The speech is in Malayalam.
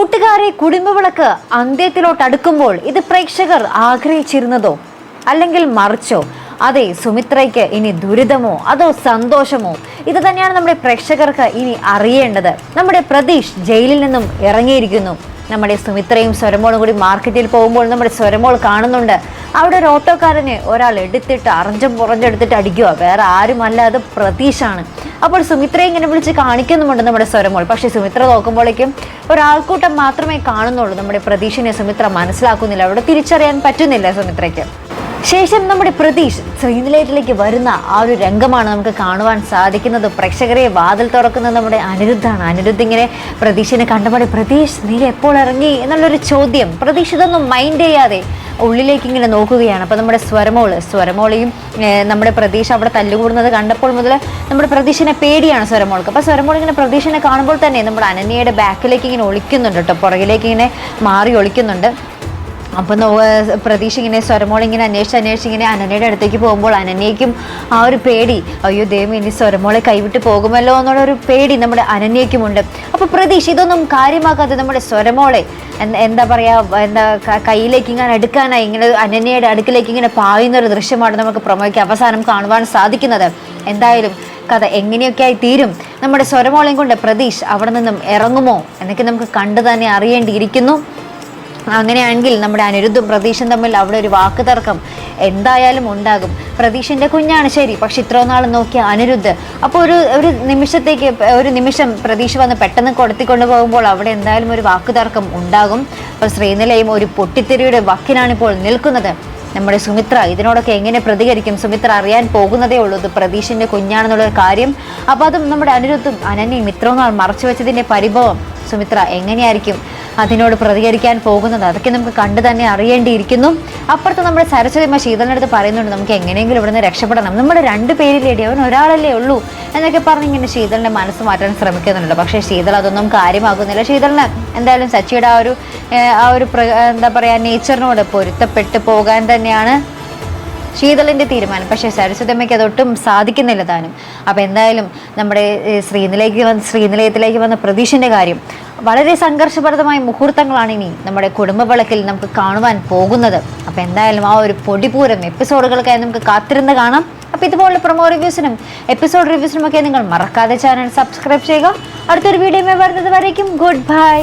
കൂട്ടുകാരെ കുടുംബവിളക്ക് അന്ത്യത്തിലോട്ട് അടുക്കുമ്പോൾ ഇത് പ്രേക്ഷകർ ആഗ്രഹിച്ചിരുന്നതോ അല്ലെങ്കിൽ മറിച്ചോ? അതെ സുമിത്രയ്ക്ക് ഇനി ദുരിതമോ അതോ സന്തോഷമോ? ഇത് തന്നെയാണ് നമ്മുടെ പ്രേക്ഷകർക്ക് ഇനി അറിയേണ്ടത്. നമ്മുടെ പ്രതീഷ് ജയിലിൽ നിന്നും ഇറങ്ങിയിരിക്കുന്നു. നമ്മുടെ സുമിത്രയും സ്വരമോളും കൂടി മാർക്കറ്റിൽ പോകുമ്പോൾ നമ്മുടെ സ്വരമോൾ കാണുന്നുണ്ട്. അവിടെ ഒരു ഓട്ടോക്കാരനെ ഒരാൾ എടുത്തിട്ട് അറഞ്ചം പുറഞ്ചെടുത്തിട്ട് അടിക്കുക. വേറെ ആരുമല്ല അത് പ്രതീഷാണ് അപ്പോൾ സുമിത്രയെ ഇങ്ങനെ വിളിച്ച് കാണിക്കുന്നുമുണ്ട് നമ്മുടെ സ്വരമോൾ. പക്ഷേ സുമിത്ര നോക്കുമ്പോഴേക്കും ഒരാൾക്കൂട്ടം മാത്രമേ കാണുന്നുള്ളൂ. നമ്മുടെ പ്രതീക്ഷനെ സുമിത്ര മനസ്സിലാക്കുന്നില്ല. അവിടെ തിരിച്ചറിയാൻ പറ്റുന്നില്ല സുമിത്രയ്ക്ക്. ശേഷം നമ്മുടെ പ്രതീഷ് സ്ക്രീനിലേറ്റിലേക്ക് വരുന്ന ആ ഒരു രംഗമാണ് നമുക്ക് കാണുവാൻ സാധിക്കുന്നത്. പ്രേക്ഷകരെ വാതിൽ തുറക്കുന്നത് നമ്മുടെ അനിരുദ്ധാണ്. അനിരുദ്ധ് ഇങ്ങനെ പ്രതീഷിനെ കണ്ടപാടെ പ്രതീഷ് നീ എപ്പോൾ ഇറങ്ങി? എന്നുള്ളൊരു ചോദ്യം. പ്രതീഷ് ഇതൊന്നും മൈൻഡ് ചെയ്യാതെ ഉള്ളിലേക്ക് ഇങ്ങനെ നോക്കുകയാണ്. അപ്പോൾ നമ്മുടെ സ്വരമോൾ സ്വരമോളിയും നമ്മുടെ പ്രതീഷ് അവിടെ തല്ലുകൂടുന്നത് കണ്ടപ്പോൾ മുതൽ നമ്മുടെ പ്രതീഷിനെ പേടിയാണ് സ്വരമോൾക്ക്. അപ്പോൾ സ്വരമോൾ ഇങ്ങനെ പ്രതീഷിനെ കാണുമ്പോൾ തന്നെ നമ്മുടെ അനന്യയുടെ ബാക്കിലേക്ക് ഇങ്ങനെ ഒളിക്കുന്നുണ്ട് കേട്ടോ. പുറകിലേക്ക് ഇങ്ങനെ മാറി ഒളിക്കുന്നുണ്ട്. അപ്പം പ്രതീക്ഷ ഇങ്ങനെ സ്വരമോൾ ഇങ്ങനെ അന്വേഷിച്ച് അന്വേഷിച്ച് ഇങ്ങനെ അനന്യയുടെ അടുത്തേക്ക് പോകുമ്പോൾ അനന്യയ്ക്കും ആ ഒരു പേടി അയ്യോ ദൈവം ഇനി സ്വരമോളെ കൈവിട്ട് പോകുമല്ലോ എന്നുള്ള ഒരു പേടി നമ്മുടെ അനന്യയ്ക്കുമുണ്ട്. അപ്പോൾ പ്രതീക്ഷ ഇതൊന്നും കാര്യമാക്കാതെ നമ്മുടെ സ്വരമോളെ എന്താ പറയുക എന്താ കയ്യിലേക്ക് ഇങ്ങനെ എടുക്കാനായി ഇങ്ങനെ അനന്യയുടെ അടുക്കിലേക്ക് ഇങ്ങനെ പായുന്ന ഒരു ദൃശ്യമാണ് നമുക്ക് പ്രൊമോയ്ക്ക് അവസാനം കാണുവാൻ സാധിക്കുന്നത്. എന്തായാലും കഥ എങ്ങനെയൊക്കെയായി തീരും? നമ്മുടെ സ്വരമോളെയും കൊണ്ട് പ്രതീഷ് അവിടെ നിന്നും ഇറങ്ങുമോ എന്നൊക്കെ നമുക്ക് കണ്ടു തന്നെ അറിയേണ്ടിയിരിക്കുന്നു. അങ്ങനെയാണെങ്കിൽ നമ്മുടെ അനിരുദ്ധും പ്രതീക്ഷൻ തമ്മിൽ അവിടെ ഒരു വാക്ക് തർക്കം എന്തായാലും ഉണ്ടാകും. പ്രതീക്ഷന്റെ കുഞ്ഞാണ് ശരി പക്ഷെ ഇത്ര നാൾ നോക്കിയ അനിരുദ്ധ് അപ്പോൾ ഒരു ഒരു നിമിഷത്തേക്ക് ഒരു നിമിഷം പ്രതീക്ഷ വന്ന് പെട്ടെന്ന് കൊടുത്തിക്കൊണ്ട് പോകുമ്പോൾ അവിടെ എന്തായാലും ഒരു വാക്ക് തർക്കം ഉണ്ടാകും. അപ്പോൾ ശ്രീനിലയും ഒരു പൊട്ടിത്തെറിയുടെ വക്കിനാണിപ്പോൾ നിൽക്കുന്നത്. നമ്മുടെ സുമിത്ര ഇതിനോടൊക്കെ എങ്ങനെ പ്രതികരിക്കും? സുമിത്ര അറിയാൻ പോകുന്നതേ ഉള്ളൂ ഇത് പ്രതീഷിന്റെ കുഞ്ഞാണെന്നുള്ള കാര്യം. അപ്പോൾ അതും നമ്മുടെ അനിരുദ്ധും അനന്യയും ഇത്രയും നാൾ മറച്ചു വെച്ചതിന്റെ പരിഭവം സുമിത്ര എങ്ങനെയായിരിക്കും? അതിനോട് പ്രതികരിക്കാൻ പോകുന്നത്? അതൊക്കെ നമുക്ക് കണ്ടു തന്നെ അറിയേണ്ടിയിരിക്കുന്നു. അപ്പുറത്ത് നമ്മുടെ സരസ്വതിമ്മ ശീതളിനടുത്ത് പറയുന്നുണ്ട് നമുക്ക് എങ്ങനെയെങ്കിലും ഇവിടുന്ന് രക്ഷപ്പെടണം. നമ്മുടെ രണ്ട് പേരിലേടി അവൻ ഒരാളല്ലേ ഉള്ളൂ. എന്നൊക്കെ പറഞ്ഞ് ഇങ്ങനെ ശീതളിന്റെ മനസ്സ് മാറ്റാൻ ശ്രമിക്കുന്നുണ്ട്. പക്ഷേ ശീതൾ അതൊന്നും കാര്യമാകുന്നില്ല. ശീതളിന് എന്തായാലും സച്ചിയുടെ ആ ഒരു ആ ഒരു എന്താ പറയുക നേച്ചറിനോട് പൊരുത്തപ്പെട്ട് പോകാൻ തന്നെയാണ് ശീതളിന്റെ തീരുമാനം. പക്ഷേ സരസ്വതമ്മയ്ക്ക് അതൊട്ടും സാധിക്കുന്നില്ല താനും. അപ്പോൾ എന്തായാലും നമ്മുടെ ശ്രീനിലേക്ക് വന്ന് ശ്രീനിലയത്തിലേക്ക് വന്ന പ്രതീഷിന്റെ കാര്യം വളരെ സംഘർഷഭരിതമായ മുഹൂർത്തങ്ങളാണ് ഇനി നമ്മുടെ കുടുംബ വിളക്കിൽ നമുക്ക് കാണുവാൻ പോകുന്നത്. അപ്പോൾ എന്തായാലും ആ ഒരു പൊടിപൂരം എപ്പിസോഡുകൾക്കായി നമുക്ക് കാത്തിരുന്ന് കാണാം. അപ്പോൾ ഇതുപോലുള്ള പ്രൊമോ റിവ്യൂസിനും എപ്പിസോഡ് റിവ്യൂസിനും ഒക്കെ നിങ്ങൾ മറക്കാതെ ചാനൽ സബ്സ്ക്രൈബ് ചെയ്യുക. അടുത്തൊരു വീഡിയോ വരുന്നത് വരയ്ക്കും ഗുഡ് ബൈ